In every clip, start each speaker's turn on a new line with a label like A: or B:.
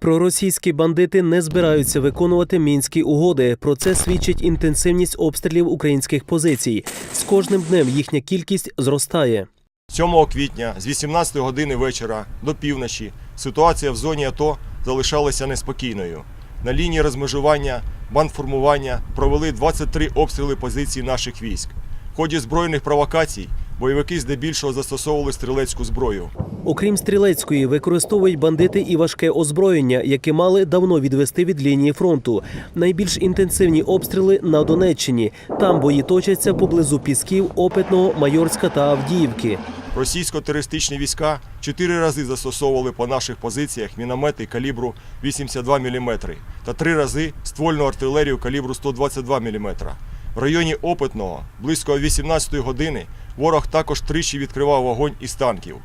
A: Проросійські бандити не збираються виконувати мінські угоди. Про це свідчить інтенсивність обстрілів українських позицій. З кожним днем їхня кількість зростає.
B: 7 квітня з 18 години вечора до півночі ситуація в зоні АТО залишалася неспокійною. На лінії розмежування бандформування провели 23 обстріли позицій наших військ. В ході збройних провокацій бойовики здебільшого застосовували стрілецьку зброю.
A: Окрім стрілецької, використовують бандити і важке озброєння, яке мали давно відвести від лінії фронту. Найбільш інтенсивні обстріли на Донеччині. Там бої точаться поблизу Пісків, Опитного, Майорська та Авдіївки.
B: Російсько-терористичні війська чотири рази застосовували по наших позиціях міномети калібру 82 мм та три рази ствольну артилерію калібру 122 мм. В районі Опитного близько 18 години ворог також тричі відкривав вогонь із танків.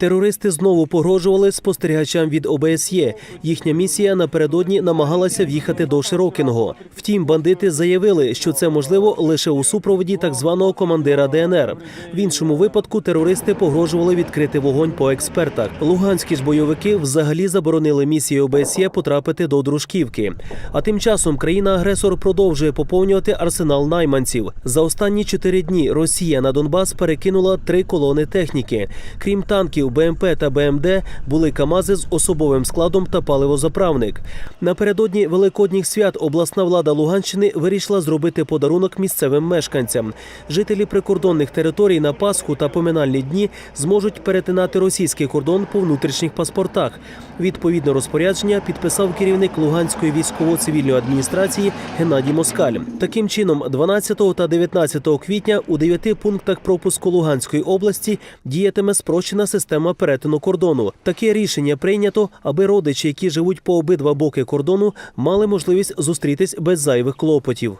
A: Терористи знову погрожували спостерігачам від ОБСЄ. Їхня місія напередодні намагалася в'їхати до Широкиного. Втім, бандити заявили, що це можливо лише у супроводі так званого командира ДНР. В іншому випадку терористи погрожували відкрити вогонь по експертах. Луганські ж бойовики взагалі заборонили місії ОБСЄ потрапити до Дружківки. А тим часом країна-агресор продовжує поповнювати арсенал найманців. За останні чотири дні Росія на Донбас перекинула три колони техніки. Крім танків, БМП та БМД були КАМАЗи з особовим складом та паливозаправник. Напередодні великодніх свят обласна влада Луганщини вирішила зробити подарунок місцевим мешканцям. Жителі прикордонних територій на Пасху та поминальні дні зможуть перетинати російський кордон по внутрішніх паспортах. Відповідне розпорядження підписав керівник Луганської військово-цивільної адміністрації Геннадій Москаль. Таким чином, 12 та 19 квітня у дев'яти пунктах пропуску Луганської області діятиме спрощена система перетину кордону. Таке рішення прийнято, аби родичі, які живуть по обидва боки кордону, мали можливість зустрітись без зайвих клопотів.